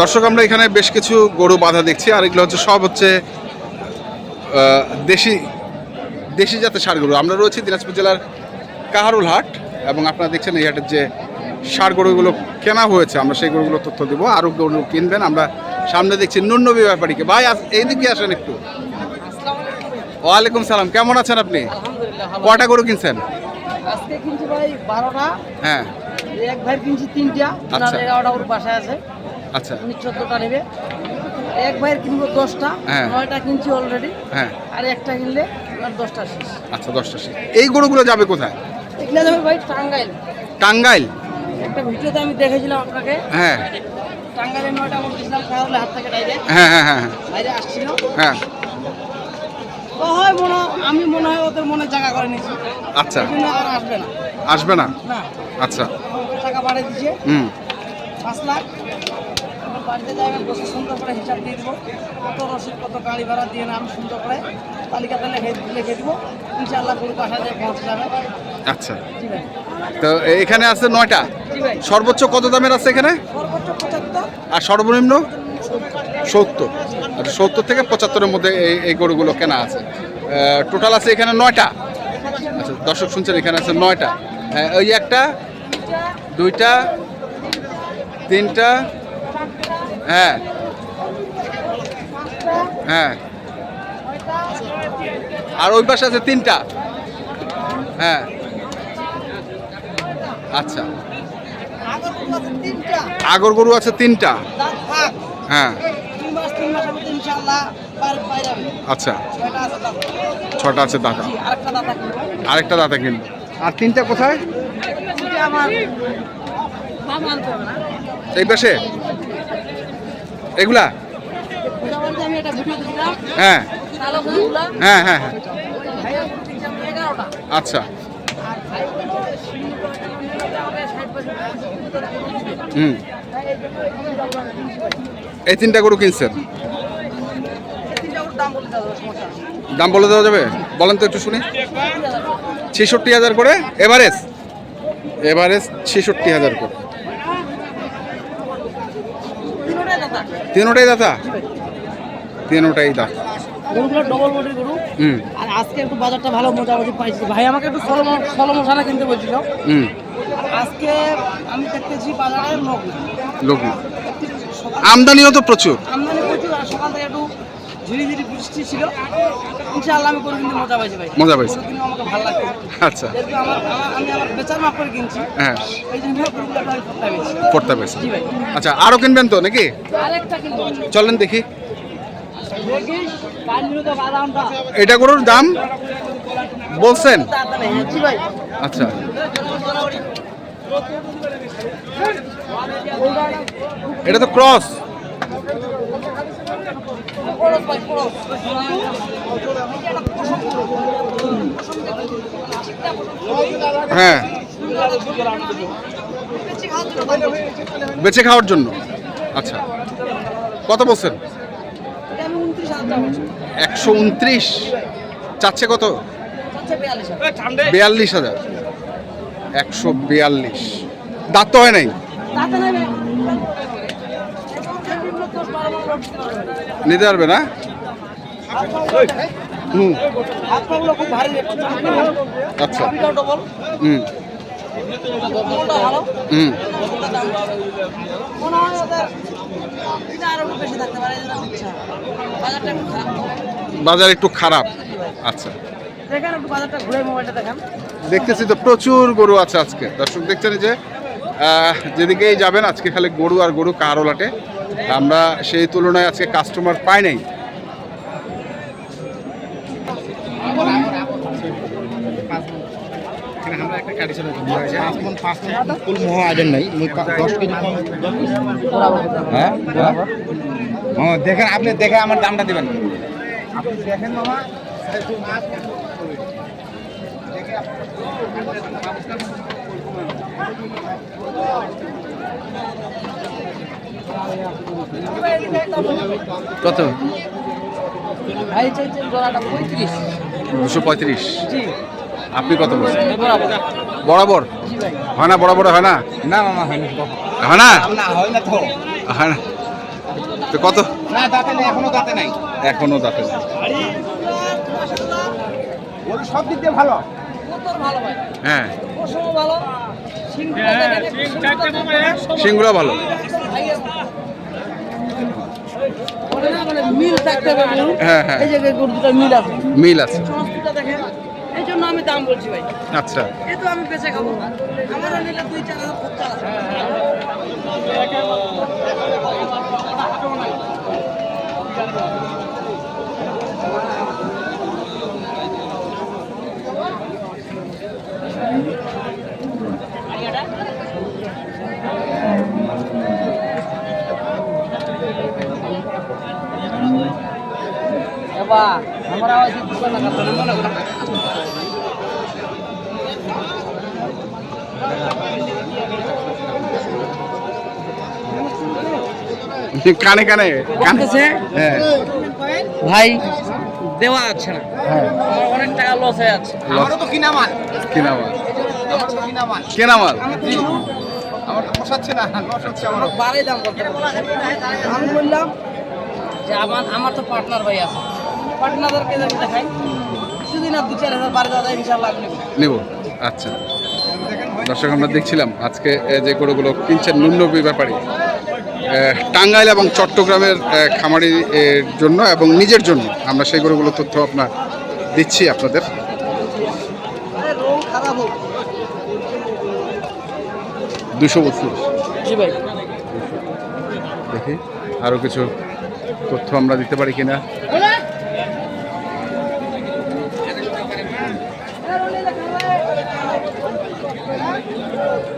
দর্শক আমরা এখানে বেশ কিছু গরু বাঁধা দেখছি আর এগুলো হচ্ছে সব হচ্ছে দেশি দেশি জাতের ষাড় গরু। আমরা রয়েছি দিনাজপুর জেলার কাহারুল হাট এবং আপনারা দেখছেন এই হাটের যে সার গরুগুলো কেনা হয়েছে আমরা সেই গরুগুলো তথ্য দেবো। আরও গরু কিনবেন আমরা সামনে দেখছি নুন্নবী ব্যাপারীকে। ভাই আজ এইদিকে আসেন একটু। ওয়ালাইকুম সালাম কেমন আছেন আপনি? কটা গরু কিনছেন? আজকে কিনছি ভাই বারোটা। হ্যাঁ। এক ভাই কিনছি তিনটা আচ্ছা। বাসায় আছে। আচ্ছা। উনি চোদ্দটা নেবে এক ভাইয়ের কিনবো দশটা হ্যাঁ। নয়টা কিনছি অলরেডি হ্যাঁ। আর একটা কিনলে ওনার দশটা শেষ। আচ্ছা দশটা শেষ। এই গরুগুলো যাবে কোথায়? এগুলো যাবে ভাই টাঙ্গাইল। টাঙ্গাইল? একটা ভিডিওতে আমি দেখেছিলাম আপনাকে। হ্যাঁ। টাঙ্গাইলে নয়টা বলতেছিলাম তাহলে হাত থেকে ডাইরেক্ট হ্যাঁ হ্যাঁ হ্যাঁ হ্যাঁ, বাইরে আসছিল। হ্যাঁ। হয় মনে আমি মনে হয় ওদের মনে জায়গা করে নিয়েছি। আচ্ছা। আর আসবে না। আসবে না? আচ্ছা। টাকা বাড়িয়ে দিচ্ছে হুম। পাঁচ লাখ। বাড়িতে যাবেন বসে সুন্দর করে হিসাব দিয়ে দেবো। কত রসিদ কত গাড়ি ভাড়া দিয়ে আমি সুন্দর করে তালিকাতে লিখে লিখে দিব। ইনশাআল্লাহ গরু বাসায় যায় পৌঁছে যাবে। আচ্ছা। তো এখানে আছে নয়টা? সর্বোচ্চ কত দামের আছে এখানে? আর সর্বনিম্ন? সত্তর। আচ্ছা সত্তর থেকে পঁচাত্তরের মধ্যে এই এই গরুগুলো কেনা আছে। টোটাল আছে এখানে নয়টা? আচ্ছা দর্শক শুনছেন এখানে আছে নয়টা। হ্যাঁ, ওই একটা দুইটা তিনটা হ্যাঁ। হ্যাঁ। আর ওই পাশে আছে তিনটা। হ্যাঁ। আচ্ছা। আগের গরু আছে তিনটা। হ্যাঁ। আচ্ছা। ছটা আছে দাদা। আরেকটা দাদা কিনবো। আর তিনটা কোথায়? এই পাশে? এগুলা? হ্যাঁ। হ্যাঁ হ্যাঁ হ্যাঁ। আচ্ছা। হুম। এই তিনটা গরু কিনছেন? দাম বলে দেওয়া যাবে? বলেন তো একটু শুনি। ছেষট্টি হাজার করে এভারেজ। এভারেজ ছেষট্টি হাজার করে। তিনোটাই দাদা তিনোটাই দাদা দাদা গরুগুলো ডবল বডির গরু। হুম। আর আজকে একটু বাজারটা ভালো মোটামুটি পাইছি। ভাই আমাকে একটু সলো সলো মশলা কিনতে বলছিল। হুম। আজকে আমি দেখতেছি বাজারে লোক লোক আমদানিও তো প্রচুর। আমদানি প্রচুর আর সকাল থেকে একটু বৃষ্টি ছিল। ইনশাআল্লাহ আমি মজা পাইছি ভাই। মজা পাইছি। আমাকে ভালো লাগছে আচ্ছা। আমার আমি আমার বেচার মাপ করে কিনছি। হ্যাঁ। এই জন্য পড়তে জি ভাই। আচ্ছা আরও কিনবেন তো নাকি? আরেকটা কিনবো। চলেন দেখি। এটা গরুর দাম? বলছেন? আচ্ছা। এটা তো ক্রস। ভাই হ্যাঁ। বেঁচে খাওয়ার জন্য। আচ্ছা। কত বলছেন? একশো উনত্রিশ। চাচ্ছে কত? বিয়াল্লিশ হাজার। একশো বিয়াল্লিশ। দাঁত তো হয় নাই? পারে পারবে না? বাজারটা একটু খারাপ বাজার একটু খারাপ। আচ্ছা। দেখতেছি তো প্রচুর গরু আছে আজকে। দর্শক দেখছেন যে যেদিকেই যাবেন, আজকে খালি গরু আর গরু কারোলাটে আমরা সেই তুলনায় আজকে কাস্টমার পাই নাই। হ্যাঁ? হ্যাঁ দেখেন, আপনি দেখে আমার দামটা দিবেন। দেখেন মামা কত? দুশো পঁয়ত্রিশ। আপনি কত বলছেন? বরাবর? হয় না বরাবর হয় না? না মামা হয় না? হয় না। তো হয় না তো কত? না দাঁতে নেই এখনও দাঁতে নাই। এখনও দাঁতে নেই। ওর সব দিক দিয়ে ভালো ভালো ভাই হ্যাঁ। ভালো সিংগুলো ভালো বলে না, মানে মিল থাকতে হবে হ্যাঁ, হ্যাঁ। এই জায়গায় গরু দুটো মিল আছে। মিল আছে। দেখেন। এই জন্য আমি দাম বলছি ভাই। আচ্ছা। এ তো আমি বেঁচে খাব। আমারও নিলে দুই চার হাজার খরচা আছে। মনে করা কানে কানে কানতেছে? হ্যাঁ। ভাই দেওয়া আছে না। হ্যাঁ। আমার অনেক টাকা লস হয়ে আছে আমারও তো কিনা মাল কেনা মাল আমার তো কিনা মাল কেনা মাল আমার তো পোষাচ্ছে না লস হচ্ছে আমার আমার দাম করতে আমি বললাম যে আমার আমার তো পার্টনার ভাই আছে। পার্টনারদেরকে দেখাই। যদি না দু চার হাজার ইনশাল্লাহ নেব। আচ্ছা। দর্শক আমরা দেখছিলাম আজকে যে গরুগুলো কিনছেন ন্যূনবী ব্যাপারে। টাঙ্গাইল এবং চট্টগ্রামের এ, খামারি এর জন্য এবং নিজের জন্য আমরা সেই গরুগুলোর তথ্য আপনার দিচ্ছি আপনাদের। আরে দুশো বছর দেখি আরও কিছু তথ্য আমরা দিতে পারি কিনা?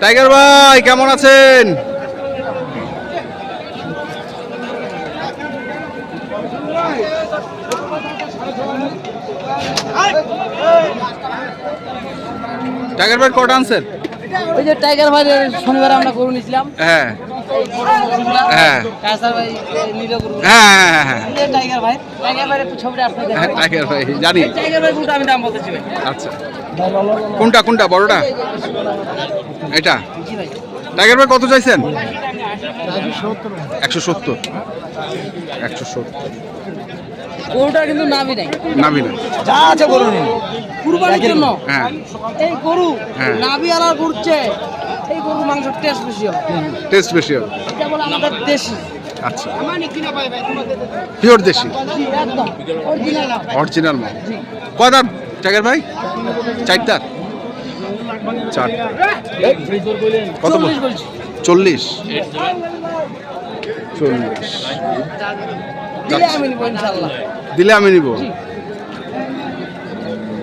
টাইগার ভাই কেমন আছেন? টাইগার ভাই কটা আনছেন? ওই যে টাইগার ভাই শনিবার আমরা গরু নিয়েছিলাম। হ্যাঁ। হ্যাঁ। কাসার ভাই নিল গরু হ্যাঁ হ্যাঁ হ্যাঁ। এই যে টাইগার ভাই। টাইগার ভাইয়ের একটু ছবিটা আপনি হ্যাঁ টাইগার ভাই জানি। টাইগার ভাই গরুটা আমি দাম বলতেছি ভাই। আচ্ছা। কোনটা কোনটা বড়টা? এটা? টাইগার ভাই কত চাইছেন? একশো সত্তর। একশো সত্তর। গরুটা কিন্তু নামই নাই। নামি না যা আছে বলুন। কুরবানির জন্য। হ্যাঁ। এই গরু। নাভি আলার ঘুরছে গরু মাংস টেস্ট বেশি হয় টেস্ট বেশি হবে। এটা বলে আমাদের দেশি। আচ্ছা। পিওর দেশি? অরিজিনাল মাল কয় দাঁত ভাই? চার দাঁত? চার। কত চল্লিশ চল্লিশ। দিলে আমি নিবো ইনশাল্লাহ। দিলে আমি নিব?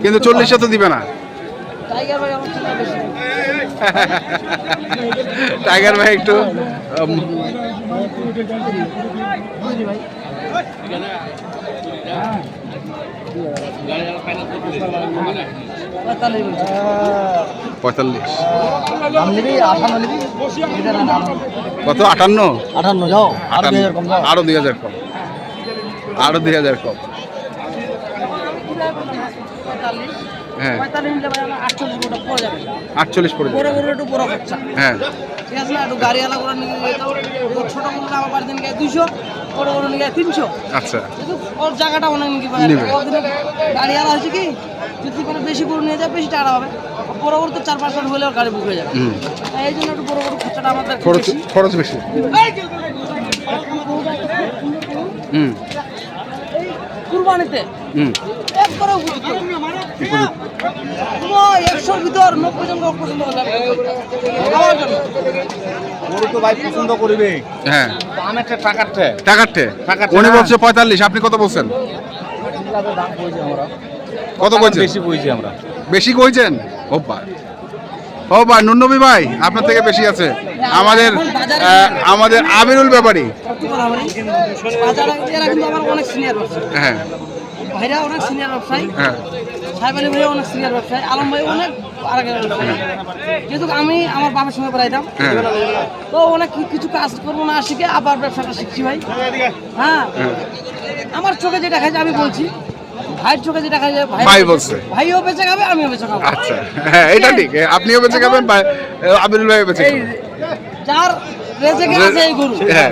কিন্তু চল্লিশে তো দিবে না। টাইগার ভাই একটু পঁয়তাল্লিশ। কত? আটান্ন? আঠান্ন যাও। আর আটান্ন। যাও। আরও দুই হাজার কম। আরও দুই হাজার কম। হ্যাঁ। পঁয়তাল্লিশ নিলে ভাই আটচল্লিশ গোটা পড়ে যাবে। আটচল্লিশ পড়ে বড় গরু একটু বড় খরচা হ্যাঁ। ঠিক আছে না? একটু গাড়িওয়ালা করে নিয়ে যেত ছোটো গরুটা আমার বাড়িতে নিয়ে দুইশো বড় গরু নিয়ে তিনশো। আচ্ছা। কিন্তু ওর জায়গাটা অনেক নিবে। গাড়িওয়ালা হচ্ছে কি? যদি কোনো বেশি গরু নিয়ে যায় বেশি টাকা হবে। বড় গরু তো চার পাঁচ লাখ হলে ওর গাড়ি বুক হয়ে যাবে। এই জন্য একটু বড় গরু খরচাটা আমাদের খরচ খরচ বেশি। হুম। কুরবানিতে। হুম। একশোর ভিতর নব্বই জন লোক পছন্দ করবে খাওয়ার জন্য। গরু তো ভাই পছন্দ করবে। হ্যাঁ। টাকার উনি। বলছে পঁয়তাল্লিশ আপনি কত বলছেন? কত কইছেন? বেশি বইছি আমরা। বেশি কইছেন? ও ভাই ও ভাই ভাই আপনার থেকে বেশি আছে। আমাদের আমাদের আমিরুল ব্যাপারী। হ্যাঁ। ভাইরা অনেক সিনিয়র ব্যবসায়ী। হ্যাঁ। সাহেব আলী ভাই অনেক সিনিয়র ব্যবসায়ী। আলম ভাই অনেক আরেক ব্যবসায়ী। যেহেতু আমি আমার বাবার সঙ্গে পড়াইতাম হ্যাঁ। তো অনেক কিছু কাজ করব না শিখে আবার ব্যবসাটা শিখছি ভাই। হ্যাঁ। হ্যাঁ। আমার চোখে যেটা খাইছে আমি বলছি। ভাইয়ের চোখে যেটা খাইছে ভাই বলছে। ভাইও বেঁচে খাবে আমিও বেঁচে খাব। আচ্ছা। হ্যাঁ এটা ঠিক। আপনিও বেঁচে খাবেন ভাই আমিরুল ভাই বেঁচে এই যার রেজেকে আছে এই গরু। হ্যাঁ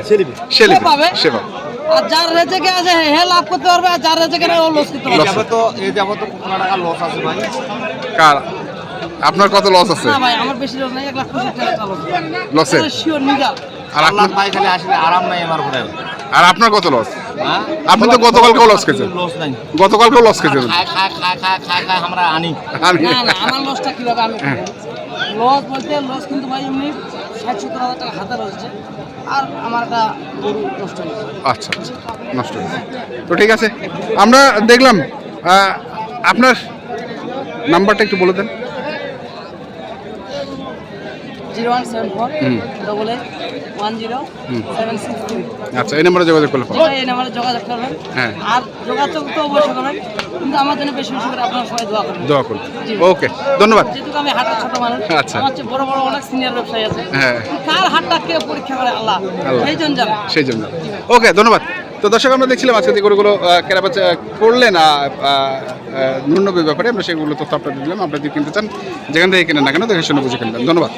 সে পাবে। সে পাবে। আর যার রেজেকে আছে হে লাভ করতে পারবে আর যার রেজেকে নেই ও লস করতে পারবে। যাব তো এই যাব তো পনেরো টাকা লস আছে ভাই? কার? আপনার কত লস আছে? না ভাই আমার বেশি লস নাই এক লাখ পঁচিশ টাকা চালক লসে শিওর নিগাল আর আপনার ভাই খালি আসলে আরাম নাই আমার ঘরে। আর আপনার কত লস হ্যাঁ? আপনি তো গতকালকেও লস খেয়েছেন। লস নাই। গতকালকেও লস খেয়েছেন। খায় খায় খায় খায় খায় খায় আমরা আনি। না না আমার লসটা কীভাবে আমি হ্যাঁ। লস বলতে লস কিন্তু ভাই এমনি আচ্ছা আচ্ছা নষ্ট তো ঠিক আছে আমরা দেখলাম আপনার নাম্বারটা একটু বলে দেন। Zero one seven four double eight one zero seven six three আচ্ছা এই নাম্বারে যোগাযোগ করলে। এই নাম্বারে যোগাযোগ করবেন। হ্যাঁ। আর যোগাযোগ তো অবশ্যই করবেন কিন্তু আমার জন্য বেশি বেশি করে আপনারা সবাই দোয়া করবেন। দোয়া করুন। ওকে ধন্যবাদ। যেহেতু আমি ছোট মানুষ আচ্ছা। আমার বড় বড় অনেক সিনিয়র ব্যবসায়ী আছে। হ্যাঁ। কার হাটটা কে পরীক্ষা করে? আল্লাহ। এই জন্য জানে সেই জন্য ওকে ধন্যবাদ। তো দর্শক আমরা দেখছিলাম আজকে যে গরুগুলো কেনাবেচা করলেন ন্যূনবের ব্যাপারে আমরা সেগুলো তথ্য আপনাদের দিলাম। আপনারা যদি কিনতে চান যেখান থেকে কিনেন না কেন দেখে শুনে বুঝে কিনবেন। ধন্যবাদ।